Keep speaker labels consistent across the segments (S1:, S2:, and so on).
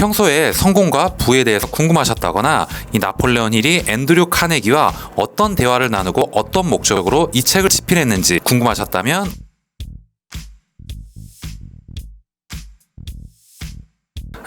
S1: 평소에 성공과 부에 대해서 궁금하셨다거나 이 나폴레온 힐이 앤드류 카네기와 어떤 대화를 나누고 어떤 목적으로 이 책을 집필했는지 궁금하셨다면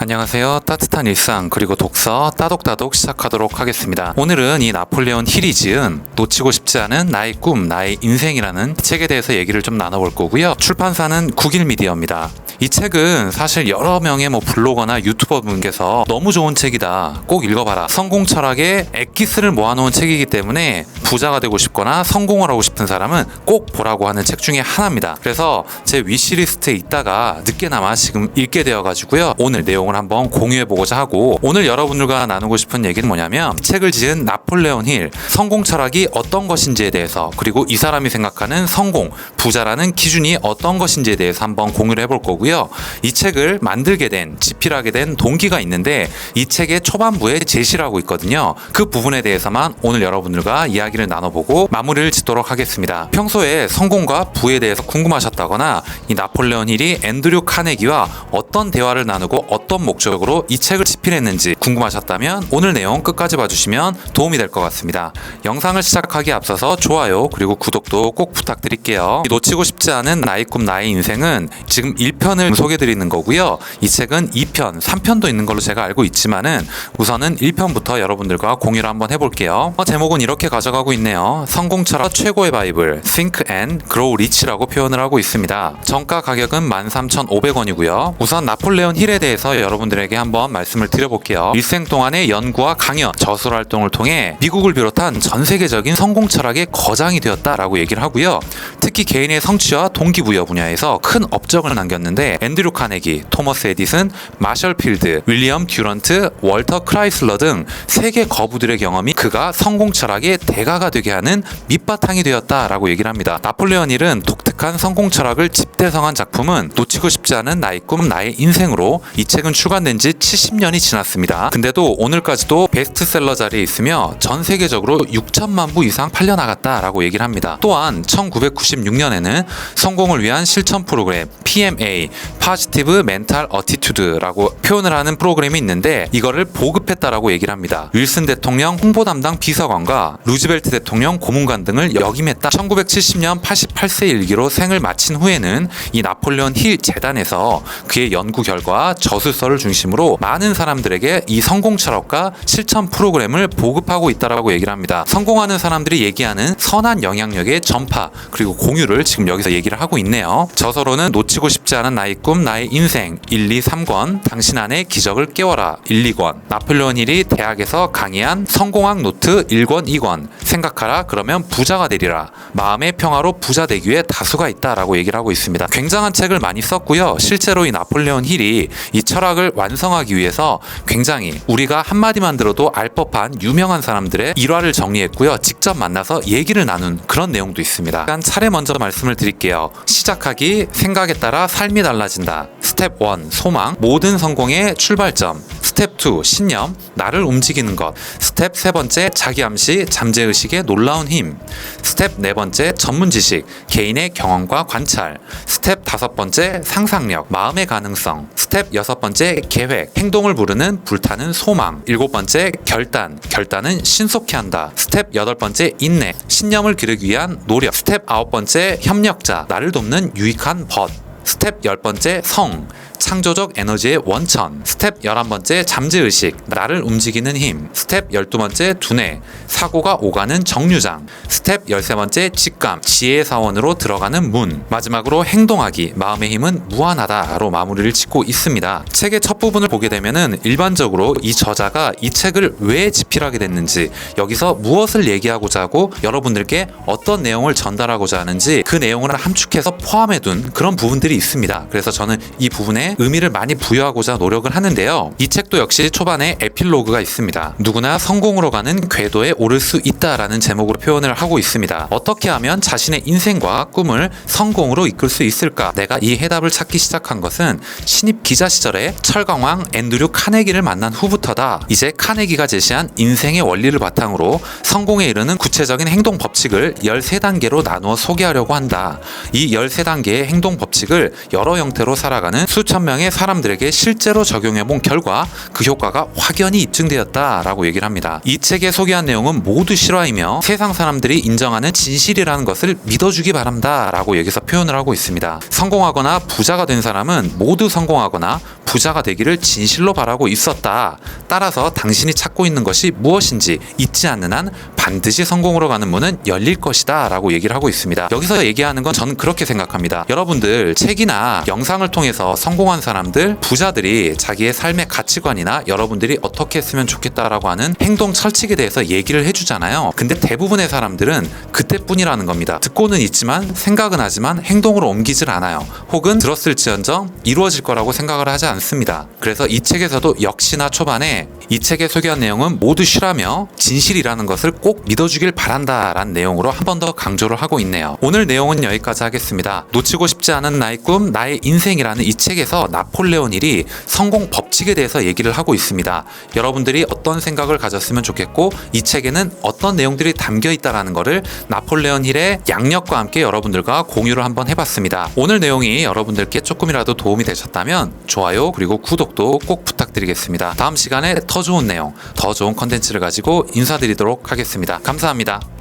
S1: 안녕하세요. 따뜻한 일상 그리고 독서 따독따독 시작하도록 하겠습니다. 오늘은 이 나폴레온 힐이 지은 놓치고 싶지 않은 나의 꿈, 나의 인생이라는 책에 대해서 얘기를 좀 나눠볼 거고요. 출판사는 국일 미디어입니다. 이 책은 사실 여러 명의 뭐 블로거나 유튜버 분께서 너무 좋은 책이다. 꼭 읽어봐라. 성공 철학의 엑기스를 모아놓은 책이기 때문에 부자가 되고 싶거나 성공을 하고 싶은 사람은 꼭 보라고 하는 책 중에 하나입니다. 그래서 제 위시리스트에 있다가 늦게나마 지금 읽게 되어가지고요. 오늘 내용을 한번 공유해 보고자 하고 오늘 여러분들과 나누고 싶은 얘기는 뭐냐면 이 책을 지은 나폴레온 힐 성공 철학이 어떤 것인지에 대해서 그리고 이 사람이 생각하는 성공 부자라는 기준이 어떤 것인지에 대해서 한번 공유를 해볼 거고요. 이 책을 만들게 된 집필하게 된 동기가 있는데 이 책의 초반부에 제시를 하고 있거든요. 그 부분에 대해서만 오늘 여러분들과 이야기를 나눠보고 마무리를 짓도록 하겠습니다. 평소에 성공과 부에 대해서 궁금하셨다거나 이 나폴레온 힐이 앤드류 카네기와 어떤 대화를 나누고 어떤 목적으로 이 책을 집필했는지 궁금하셨다면 오늘 내용 끝까지 봐주시면 도움이 될 것 같습니다. 영상을 시작하기 앞서서 좋아요 그리고 구독도 꼭 부탁드릴게요. 이 놓치고 싶지 않은 나의 꿈 나의 인생은 지금 1편을 소개드리는 거고요. 이 책은 2편, 3편도 있는 걸로 제가 알고 있지만은 우선은 1편부터 여러분들과 공유를 한번 해볼게요. 어, 제목은 이렇게 가져가고 있네요. 성공 철학 최고의 바이블 Think and Grow Rich라고 표현을 하고 있습니다. 정가 가격은 13,500원이고요. 우선 나폴레온 힐에 대해서 여러 분들에게 한번 말씀을 드려볼게요. 일생 동안의 연구와 강연, 저술 활동을 통해 미국을 비롯한 전 세계적인 성공 철학의 거장이 되었다라고 얘기를 하고요. 특히 개인의 성취와 동기부여 분야에서 큰 업적을 남겼는데 앤드류 카네기, 토머스 에디슨, 마셜 필드, 윌리엄 듀런트, 월터 크라이슬러 등 세계 거부들의 경험이 그가 성공 철학의 대가가 되게 하는 밑바탕이 되었다라고 얘기를 합니다. 나폴레온 힐은 독특 한 성공 철학을 집대성한 작품은 놓치고 싶지 않은 나의 꿈, 나의 인생으로 이 책은 출간된 지 70년이 지났습니다. 근데도 오늘까지도 베스트셀러 자리에 있으며 전 세계적으로 6천만 부 이상 팔려나갔다라고 얘기를 합니다. 또한 1996년에는 성공을 위한 실천 프로그램 PMA (Positive Mental Attitude라고 표현을 하는 프로그램이 있는데 이거를 보급했다라고 얘기를 합니다. 윌슨 대통령 홍보 담당 비서관과 루즈벨트 대통령 고문관 등을 역임했다. 1970년 88세 일기로 생을 마친 후에는 이 나폴레온 힐 재단에서 그의 연구 결과 저술서를 중심으로 많은 사람들에게 이 성공 철학과 실천 프로그램을 보급하고 있다라고 얘기를 합니다. 성공하는 사람들이 얘기하는 선한 영향력의 전파 그리고 공유를 지금 여기서 얘기를 하고 있네요. 저서로는 놓치고 싶지 않은 나의 꿈 나의 인생 1, 2, 3권 당신 안에 기적을 깨워라 1, 2권 나폴레온 힐이 대학에서 강의한 성공학 노트 1권 2권 생각하라 그러면 부자가 되리라 마음의 평화로 부자 되기 위해 다 수가 있다라고 얘기를 하고 있습니다. 굉장한 책을 많이 썼고요. 실제로 이 나폴레온 힐이 이 철학을 완성하기 위해서 굉장히 우리가 한마디만 들어도 알 법한 유명한 사람들의 일화를 정리했고요. 직접 만나서 얘기를 나눈 그런 내용도 있습니다. 일단 차례 먼저 말씀을 드릴게요. 시작하기 생각에 따라 삶이 달라진다. 스텝 1 소망 모든 성공의 출발점. 스텝 2 신념 나를 움직이는 것. 스텝 세 번째 자기 암시 잠재 의식의 놀라운 힘. 스텝 네 번째 전문 지식 개인의 경험과 관찰. 스텝 다섯 번째 상상력 마음의 가능성. 스텝 여섯 번째 계획 행동을 부르는 불타는 소망. 일곱 번째 결단 결단은 신속히 한다. 스텝 여덟 번째 인내 신념을 기르기 위한 노력. 스텝 아홉 번째 협력자 나를 돕는 유익한 벗. 스텝 열번째 성, 창조적 에너지의 원천. 스텝 11번째 잠재의식, 나를 움직이는 힘. 스텝 12번째 두뇌, 사고가 오가는 정류장. 스텝 13번째 직감, 지혜의 사원으로 들어가는 문. 마지막으로 행동하기, 마음의 힘은 무한하다로 마무리를 짓고 있습니다. 책의 첫 부분을 보게 되면은 일반적으로 이 저자가 이 책을 왜 집필하게 됐는지, 여기서 무엇을 얘기하고자 하고 여러분들께 어떤 내용을 전달하고자 하는지 그 내용을 함축해서 포함해 둔 그런 부분들이 있습니다. 그래서 저는 이 부분에 의미를 많이 부여하고자 노력을 하는데요. 이 책도 역시 초반에 에필로그가 있습니다. 누구나 성공으로 가는 궤도에 오를 수 있다라는 제목으로 표현을 하고 있습니다. 어떻게 하면 자신의 인생과 꿈을 성공으로 이끌 수 있을까? 내가 이 해답을 찾기 시작한 것은 신입 기자 시절에 철강왕 앤드류 카네기를 만난 후부터다. 이제 카네기가 제시한 인생의 원리를 바탕으로 성공에 이르는 구체적인 행동 법칙을 13단계로 나누어 소개하려고 한다. 이 13단계의 행동 법칙을 여러 형태로 살아가는 수천 명의 사람들에게 실제로 적용해 본 결과 그 효과가 확연히 입증되었다라고 얘기를 합니다. 이 책에 소개한 내용은 모두 실화이며 세상 사람들이 인정하는 진실이라는 것을 믿어주기 바란다라고 여기서 표현을 하고 있습니다. 성공하거나 부자가 된 사람은 모두 성공하거나 부자가 되기를 진실로 바라고 있었다. 따라서 당신이 찾고 있는 것이 무엇인지 잊지 않는 한 반드시 성공으로 가는 문은 열릴 것이다. 라고 얘기를 하고 있습니다. 여기서 얘기하는 건 저는 그렇게 생각합니다. 여러분들 책이나 영상을 통해서 성공한 사람들, 부자들이 자기의 삶의 가치관이나 여러분들이 어떻게 했으면 좋겠다라고 하는 행동 철칙에 대해서 얘기를 해주잖아요. 근데 대부분의 사람들은 그때뿐이라는 겁니다. 듣고는 있지만 생각은 하지만 행동으로 옮기질 않아요. 혹은 들었을지언정 이루어질 거라고 생각을 하지 않습니다. 그래서 이 책에서도 역시나 초반에 이 책에 소개한 내용은 모두 실하며 진실이라는 것을 꼭 믿어주길 바란다라는 내용으로 한 번 더 강조를 하고 있네요. 오늘 내용은 여기까지 하겠습니다. 놓치고 싶지 않은 나의 꿈, 나의 인생이라는 이 책에서 나폴레온 힐이 성공 법칙에 대해서 얘기를 하고 있습니다. 여러분들이 어떤 생각을 가졌으면 좋겠고 이 책에는 어떤 내용들이 담겨 있다라는 것을 나폴레온 힐의 양력과 함께 여러분들과 공유를 한번 해봤습니다. 오늘 내용이 여러분들께 조금이라도 도움이 되셨다면 좋아요 그리고 구독도 꼭 부탁드리겠습니다. 다음 시간에 더 좋은 내용, 더 좋은 컨텐츠를 가지고 인사드리도록 하겠습니다. 감사합니다.